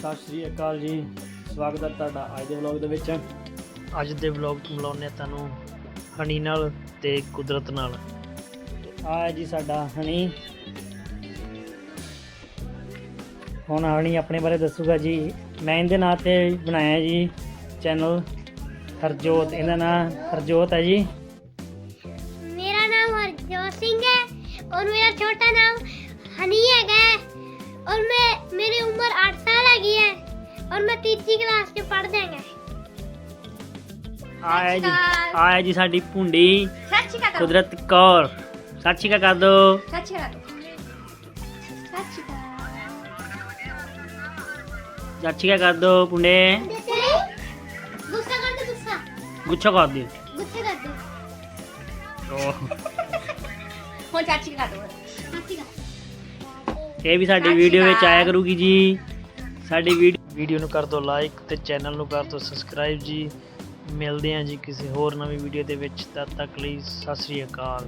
ਸਤਿ ਸ਼੍ਰੀ ਅਕਾਲ ਜੀ। ਸਵਾਗਤ ਹੈ ਤੁਹਾਡਾ ਅੱਜ ਦੇ ਵਲੌਗ ਦੇ ਵਿੱਚ। ਅੱਜ ਦੇ ਵਲੌਗ ਤੋਂ ਮਿਲਾਉਂਦੇ ਹਾਂ ਤੁਹਾਨੂੰ ਹਣੀ ਨਾਲ ਤੇ ਕੁਦਰਤ ਨਾਲ। ਆ ਜੀ ਸਾਡਾ ਹਣੀ। ਹੁਣ ਹਣੀ ਆਪਣੇ ਬਾਰੇ ਦੱਸੂਗਾ ਜੀ। ਮੈਂ ਇਹਦੇ ਨਾਂ ਤੇ ਬਣਾਇਆ ਜੀ ਚੈਨਲ ਹਰਜੋਤ। ਇਹਦਾ ਨਾਂ ਹਰਜੋਤ ਹੈ ਜੀ। ਮੇਰਾ ਨਾਮ ਹਰਜੋਤ ਸਿੰਘ ਹੈ ਔਰ ਮੇਰਾ ਛੋਟਾ ਨਾਮ ਹਨੀ ਹੈਗਾ ਤੀਜੀ ਕਲਾਸ 'ਚ ਪੜ੍ਹਦੇ ਆਂ ਆਇਆ ਜੀ ਆਇਆ ਜੀ ਸਾਡੀ ਭੁੰਡੀ। ਕੁਦਰਤ ਕੌਰ। ਸੱਚੀ ਕਾ ਕਰ ਦੋ ਸੱਚੀ ਕਾ ਸੱਚੀ ਕਾ ਕਰ ਦੋ ਭੁੰਡੇ। ਗੁੱਸਾ ਕਰ ਦੇ ਗੁੱਸਾ। ਗੁੱਛਾ ਕਰ ਦੇ ਗੁੱਸੇ ਕਰ ਦੇ। ਓਹ, ਹੁਣ ਕਾ ਕਰ ਦੋ। ਸੱਚੀ ਕਾ ਇਹ ਵੀ ਸਾਡੀ ਵੀਡੀਓ ਵਿੱਚ ਆਇਆ ਕਰੂਗੀ ਜੀ। ਸਾਡੀ ਵੀਡੀਓ ਵੀਡੀਓ ਨੂੰ ਕਰ ਦਿਓ ਲਾਈਕ ਤੇ ਚੈਨਲ ਨੂੰ ਕਰ ਦਿਓ ਸਬਸਕ੍ਰਾਈਬ ਜੀ। ਮਿਲਦੇ ਹਾਂ ਜੀ ਕਿਸੇ ਹੋਰ ਨਵੀਂ ਵੀਡੀਓ ਦੇ ਵਿੱਚ। ਤਦ ਤੱਕ ਲਈ ਸਤਿ ਸ੍ਰੀ ਅਕਾਲ।